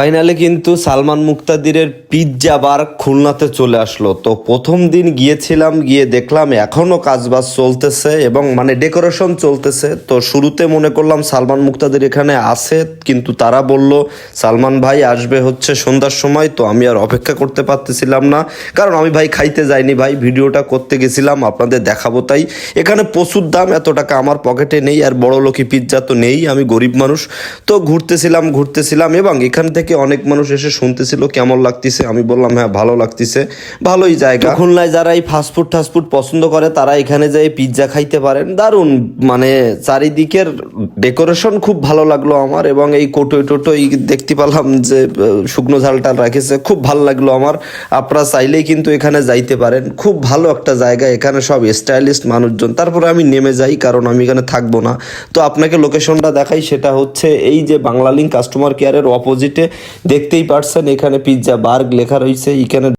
Finally কিন্তু Salman মুক্তাদিরের pizza বার খুলনাতে চলে আসলো। তো প্রথম দিন গিয়েছিলাম, গিয়ে দেখলাম এখনও কাজবাজ চলতেছে এবং মানে ডেকোরেশন চলতেছে। তো শুরুতে মনে করলাম সালমান মুক্তাদির এখানে আছে, কিন্তু তারা বলল, সালমান ভাই আসবে হচ্ছে সন্ধ্যার সময়। তো আমি আর অপেক্ষা করতে পারতেছিলাম না। কারণ আমি ভাই খাইতে যাইনি ভাই, ভিডিওটা করতে গেছিলাম, আপনাদের দেখাবো তাই। এখানে প্রচুর দাম, এত টাকা আমার পকেটে নেই, আর বড় লোকই পিৎজা তো নেই, আমি গরিব মানুষ। তো ঘুরতেছিলাম ঘুরতেছিলাম এবং এখান থেকে অনেক মানুষ এসে শুনতেছিল, কেমন লাগতেছে? আমি বললাম হ্যাঁ ভালো লাগতেছে। ভালোই জায়গা। খুলনায় যারা এই ফাস্টফুড টাস্টফুড পছন্দ করে, তারা এখানে যেয়ে পিৎজা খাইতে পারেন। দারুণ মানে চারিদিকের ডেকোরেশন খুব ভালো লাগল আমার এবং এই কোটোই টোটোই দেখতে পেলাম যে শুকনো ঝাল টাল রাখেছে। খুব ভালো লাগল আমার। আপনারা চাইলেই কিন্তু এখানে যাইতে পারেন। খুব ভালো একটা জায়গা, এখানে সব স্টাইলিস্ট মানুষজন। তারপরে আমি নেমে যাই, কারণ আমি এখানে থাকব না। তো আপনাকে লোকেশনটা দেখাই, সেটা হচ্ছে এই যে বাংলা লিঙ্ক কাস্টমার কেয়ারের অপোজিটে দেখতেই পারছেন এখানে পিৎজা বার্গ লেখা রয়েছে এখানে